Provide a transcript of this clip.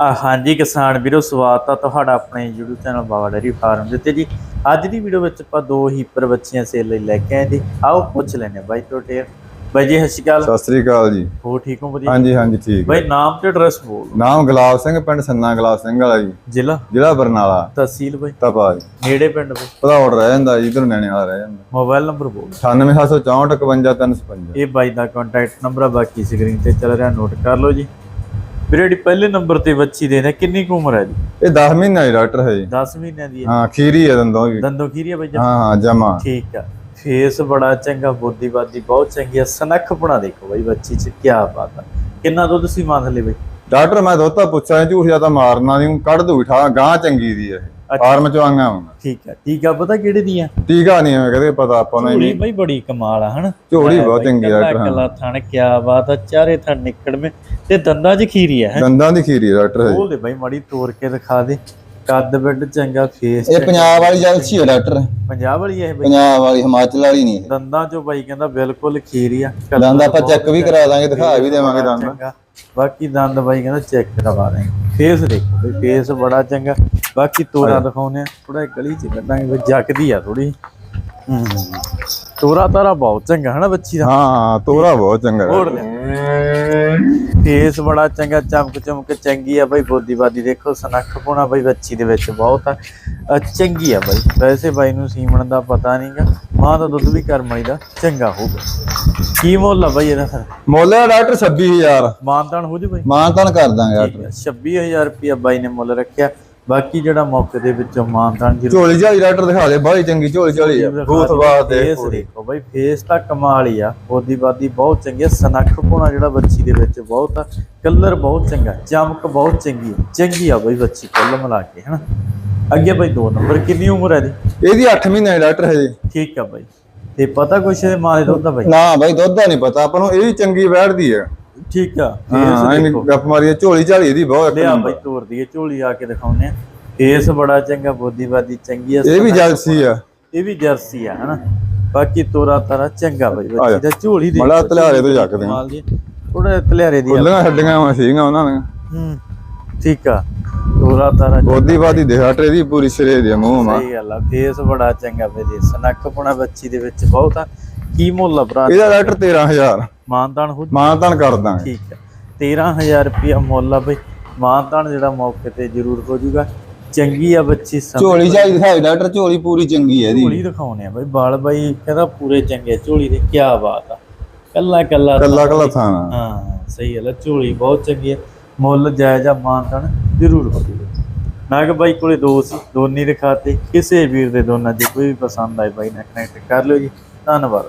ਹਾਂਜੀ ਕਿਸਾਨ ਵੀਰੋ ਸਵਾਗਤ ਆ ਤੁਹਾਡਾ ਆਪਣੇ YouTube channel Baba dairy farm ਦੇ ਉੱਤੇ ਜੀ। ਅੱਜ ਦੀ ਵੀਡੀਓ ਵਿੱਚ ਆਪਾਂ ਦੋ ਹੀਪਰ ਬੱਚੀਆਂ ਸੇਲ ਲਈ ਲੈ ਕੇ ਆਏ ਜੀ। ਆਓ ਪੁੱਛ ਲੈਨੇ ਬਾਈ ਟੋਟੇ ਬਾਈ ਜੀ ਸਤਿ ਸ਼੍ਰੀ ਅਕਾਲ। ਸਤਿ ਸ੍ਰੀ ਅਕਾਲ ਜੀ। ਹੋ ਠੀਕ ਹੋ ਵਧੀਆ? ਹਾਂਜੀ ਹਾਂਜੀ ਠੀਕ ਬਾਈ ਨਾਮ ਤੇ ਐਡਰੈਸ ਬੋਲ ਨਾਮ ਗੁਲਾਬ ਸਿੰਘ ਪਿੰਡ ਸੰਨਾ ਗੁਲਾਬ ਸਿੰਘ ਵਾਲਾ ਜੀ। ਜ਼ਿਲ੍ਹਾ? ਜ਼ਿਲ੍ਹਾ ਬਰਨਾਲਾ। ਤਹਿਸੀਲ ਬਾਈ? ਤਪਾ ਜੀ। ਨੇੜੇ ਪਿੰਡ ਬਾਈ? ਪਧੌੜ ਰਹਿ ਜਾਂਦਾ ਜੀ ਇਧਰ ਨੈਣੇ ਵਾਲਾ ਰਹਿ ਜਾਂਦਾ। ਮੋਬਾਈਲ ਨੰਬਰ ਬੋਲ 98764 51355 ਇਹ ਬਾਈ ਦਾ ਕੰਟੈਕਟ ਨੰਬਰ ਆ ਬਾਕੀ ਸਕਰੀਨ ਤੇ ਚੱਲ ਰਿਹਾ ਨੋਟ ਕਰ ਲਓ ਜੀ। ਵੀਰੇ ਜਿਹੜੀ ਪਹਿਲੇ ਨੰਬਰ ਤੇ ਬੱਚੀ ਦੇ ਨੇ ਕਿੰਨੀ ਕੁ ਉਮਰ ਹੈ ਜੀ? ਇਹ 10 ਮਹੀਨਾ ਦੀ ਡਾਕਟਰ ਹੈ ਜੀ। 10 ਮਹੀਨਿਆਂ ਦੀ ਹੈ। ਹਾਂ ਖੀਰੀ ਹੈ ਦੰਦੋਂ ਵੀ। ਦੰਦੋ ਖੀਰੀਆ ਬਾਈ ਜੀ? ਹਾਂ ਹਾਂ ਜਮਾ। ਠੀਕ ਆ। ਫੇਸ ਬੜਾ ਚੰਗਾ ਬੁੱਧੀਵਾਦੀ ਬਹੁਤ ਚੰਗੀ ਆ। ਸਨੱਖਪਣਾ ਦੇਖੋ ਬਾਈ ਬੱਚੀ ਚ ਕੀ ਬਾਤ ਆ। ਕਿੰਨਾ ਦੁੱਧ ਸੀ ਮਾਂ ਥਲੇ ਬਾਈ? ਡਾਕਟਰ ਮੈਂ ਦੋਤਾ ਪੁੱਛਿਆ ਝੂਠ ਜ਼ਿਆਦਾ ਮਾਰਨਾ ਨਹੀਂ ਕੱਢ ਦੂ ਠਾ ਗਾਂ ਚੰਗੀ ਦੀ ਹੈ। ਫਾਰਮ ਚ ਆਂਗਾ ਹੁਣ। ਠੀਕ ਆ ਟੀਕਾ ਪਤਾ ਕਿਹੜੇ ਦੀਆਂ? ਟੀਕਾ ਨਹੀਂ ਐਵੇਂ ਕਹਦੇ ਪਤਾ ਆਪਾਂ ਨੂੰ ਝੋਲੀ ਬਾਈ ਬੜੀ ਕਮਾਲ ਆ ਹਨਾ? ਝੋਲੀ ਬਹੁਤ ਚੰਗੀ ਆ ਕੱਲਾ ਡਾਕਟਰ, ਹਾਂ। ਕੱਲਾ ਥਣ ਕੀ ਬਾਤ ਆ ਚਾਰੇ ਥਣ ਨਿਕੜਵੇਂ ਤੇ ਦੰਦਾਂ 'ਚ ਖੀਰੀ ਆ ਹੈ? ਦੰਦਾਂ ਦੀ ਖੀਰੀ ਹੈ ਡਾਕਟਰ ਹੈ ਜੀ। ਬੋਲ ਦੇ ਬਾਈ ਮਾੜੀ ਤੋੜ ਕੇ ਦਿਖਾ ਦੇ। ਕੱਦ ਬਿੱਡ ਚੰਗਾ ਫੇਸ ਇਹ ਪੰਜਾਬ ਵਾਲੀ ਏਜੰਸੀ ਹੈ ਡਾਕਟਰ। ਪੰਜਾਬ ਵਾਲੀ ਇਹ ਬਾਈ? ਪੰਜਾਬ ਵਾਲੀ ਹਿਮਾਚਲ ਵਾਲੀ ਨਹੀਂ। ਇਹ। ਦੰਦਾਂ 'ਚੋਂ ਬਾਈ ਕਹਿੰਦਾ ਬਿਲਕੁਲ ਖੀਰੀ ਆ। ਦੰਦ ਆਪਾਂ ਚੈੱਕ ਵੀ ਕਰਾ ਦਾਂਗੇ ਦਿਖਾ ਵੀ ਦੇਵਾਂਗੇ ਦੰਦ। ਚੰਗਾ। ਬਾਕੀ ਦੰਦ ਬਾਈ ਕਹਿੰਦਾ ਚੈੱਕ ਕਰਵਾ ਦੇ ਫੇਸ ਦੇਖੋ ਫੇਸ ਬੜਾ ਚੰਗਾ। ਬਾਕੀ ਤੋਰਾ ਦਿਖਾਉਨੇ ਆ ਥੋੜਾ ਗਲੀ ਚ ਕੱਢਾਂਗੇ ਵੀ ਜੱਕਦੀ ਆ ਥੋੜੀ ਤੋਰਾ ਤਾਰਾ ਬਹੁਤ ਚੰਗਾ ਹਨਾ ਬੱਚੀ ਦਾ। ਹਾਂ ਤੋਰਾ ਬਹੁਤ ਚੰਗਾ। ਹੋਰ ਫੇਸ ਬੜਾ ਚੰਗਾ ਚਮਕ ਚਮਕ ਚੰਗੀ ਆ ਬਈ ਬੋਦੀਵਾਦੀ ਦੇਖੋ ਸਨੱਖ ਪੋਣਾ ਬਈ ਬੱਚੀ ਦੇ ਵਿੱਚ ਬਹੁਤ ਆ। ਚੰਗੀ ਆ ਬਈ। ਵੈਸੇ ਬਾਈ ਨੂੰ ਸੀਮਣ ਦਾ ਪਤਾ ਨਹੀਂਗਾ। ਮਾਂ ਦਾ ਦੁੱਧ ਵੀ ਕਰਮਾਈ ਦਾ ਚੰਗਾ ਹੋਊਗਾ। ਕੀ ਮੁੱਲ ਆ ਬਈ ਇਹਦਾ ਫਿਰ? ਮੁੱਲ ਹੈ ਡਾਕਟਰ 26000 ਮਾਨਤਾਨ ਹੋ ਜੂ ਬਈ? ਮਾਨਤਾਨ ਕਰ ਦਾਂਗੇ ਡਾਕਟਰ। 26000 ਰੁਪਇਆ ਬਾਈ ਨੇ ਮੁੱਲ ਰੱਖਿਆ। ਬਾਕੀ ਜਿਹੜਾ ਮੌਕੇ ਦੇ ਵਿੱਚੋਂ ਮਾਨਤਾਨ ਜੀ ਝੋਲੀ ਝਾਲੀ ਡਾਕਟਰ ਦਿਖਾ ਦੇ ਬਾਹਲੀ ਚੰਗੀ ਝੋਲੀ ਝਾਲੀ ਆ। ਬੂਥ ਬਾਤ ਦੇ ਫੇਸ ਦੇਖੋ ਬਾਈ ਫੇਸ ਤਾਂ ਕਮਾਲ ਹੀ ਆ। ਬੋਦੀਵਾਦੀ ਬਹੁਤ ਚੰਗੀ ਆ। ਸਨੱਖ ਪੋਣਾ ਜਿਹੜਾ ਬੱਚੀ ਦੇ ਵਿੱਚ ਬਹੁਤ ਆ। ਕਲਰ ਬਹੁਤ ਚੰਗਾ ਚਮਕ ਬਹੁਤ ਚੰਗੀ ਆ। ਚੰਗੀ ਆ ਬਾਈ ਬੱਚੀ ਕੁੱਲ ਮਿਲਾ ਕੇ ਹਨਾ? ਅੱਗੇ ਬਾਈ ਦੋ ਨੰਬਰ ਕਿੰਨੀ ਉਮਰ ਹੈ ਦੀ ਇਹਦੀ 8 ਮਹੀਨੇ ਦੀ ਡਾਕਟਰ ਹੈ ਜੀ ਠੀਕ ਆ ਬਾਈ। ਤੇ ਪਤਾ ਕੁਛ ਇਹਦੇ ਮਾਂ ਦੇ ਦੁੱਧ ਦਾ ਬਾਈ? ਨਾ ਬਾਈ ਦੁੱਧ ਦਾ ਨਹੀਂ ਪਤਾ ਆਪਾਂ ਨੂੰ ਇਹ ਵੀ ਚੰਗੀ ਬੈਠਦੀ ਹੈ ਠੀਕ ਆ। ਹਾਂ ਇਹਨੇ ਗੱਪ ਮਾਰੀ ਝੋਲੀ ਝਾਲੀ ਇਹਦੀ ਬਹੁਤ ਲਿਆ। ਬਾਈ ਤੋਰ ਦਈਏ ਝੋਲੀ ਆ ਕੇ ਦਿਖਾਉਨੇ ਆ ਫੇਸ ਬੜਾ ਚੰਗਾ ਬੋਦੀਵਾਦੀ ਚੰਗੀ ਆ ਇਹ ਵੀ ਜਲਸੀ ਆ। ਇਹ ਵੀ ਜਰਸੀ ਆ ਹਨਾ? ਬਾਕੀ ਤੋਰਾ ਤਾਰਾ ਚੰਗਾ ਬਈ। ਬੱਚੀ ਦਾ ਝੋਲੀ ਦੇ ਬੜਾ ਤਲਿਆਰੇ ਤੋਂ ਜੱਕਦੇ ਆ। ਥੋੜਾ ਤਲਿਆਰੇ ਦੀ। ਖੁੱਲੀਆਂ ਛੱਡੀਆਂ ਵਾ ਸੀਗੀਆਂ ਉਹਨਾਂ ਨੇ ਹੂੰ ਠੀਕ ਆ। ਤੋਰਾ ਤਾਰਾ ਗੋਦੀ ਬਾਦੀ ਦੇ ਡਾਕਟਰ ਦੀ ਪੂਰੀ ਸਿਰੇ ਦੇ ਮੂੰਹ ਮਾ ਸਹੀ ਗੱਲ ਆ ਫੇਸ ਬੜਾ ਚੰਗਾ ਬਈ ਦੇ ਸਨੱਖ ਪੁਣਾ ਬੱਚੀ ਦੇ ਵਿੱਚ ਬਹੁਤ ਆ। ਕੀ ਮੁੱਲ ਆ ਭਰਾ? ਇਹਦਾ ਡਾਕਟਰ 13000 ਮਾਨਦਾਨ ਹੋ ਮਾਨਤਾਨ ਕਰ ਦਾਂਗੇ। ਠੀਕ ਆ 13000 ਰੁਪਇਆ ਮੁੱਲ ਆ ਬਈ। ਮਾਨਦਾਨ ਜਿਹੜਾ ਮੌਕੇ ਤੇ ਜ਼ਰੂਰ ਹੋ ਜਾਊਗਾ ਚੰਗੀ ਆ ਬੱਚੀ ਸਮਝ ਝੋਲੀ ਝਾਲੀ ਦਿਖਾਈ ਡਾਕਟਰ ਝੋਲੀ ਪੂਰੀ ਚੰਗੀ ਹੈ ਇਹਦੀ। ਝੋਲੀ ਦਿਖਾਉਣੇ ਆ ਬਈ। ਬਾਲ ਬਾਈ ਕਹਿੰਦਾ ਪੂਰੇ ਚੰਗੇ ਆ, ਝੋਲੀ ਦੇ ਕੀ ਬਾਤ ਆ। ਕੱਲਾ ਕੱਲਾ ਕੱਲਾ ਕੱਲਾ ਥਾਣਾ ਹਾਂ ਸਹੀ ਹੈ ਝੋਲੀ ਬਹੁਤ ਚੰਗੀ ਹੈ ਮੁੱਲ ਜਾਇਜ਼ਾ ਮਾਨਤਨ ਜ਼ਰੂਰ ਹੋ ਜੂਗਾ। ਮੈਂ ਕਿ ਬਾਈ ਕੋਲੇ ਦੋ ਸੀ ਦੋਨੇ ਦਿਖਾਤੇ ਕਿਸੇ ਵੀਰ ਦੇ ਦੋਨਾਂ 'ਚ ਕੋਈ ਵੀ ਪਸੰਦ ਆਏ ਬਾਈ ਨਾਲ ਕਨੈਕਟ ਕਰ ਲਿਓ ਜੀ। ਧੰਨਵਾਦ।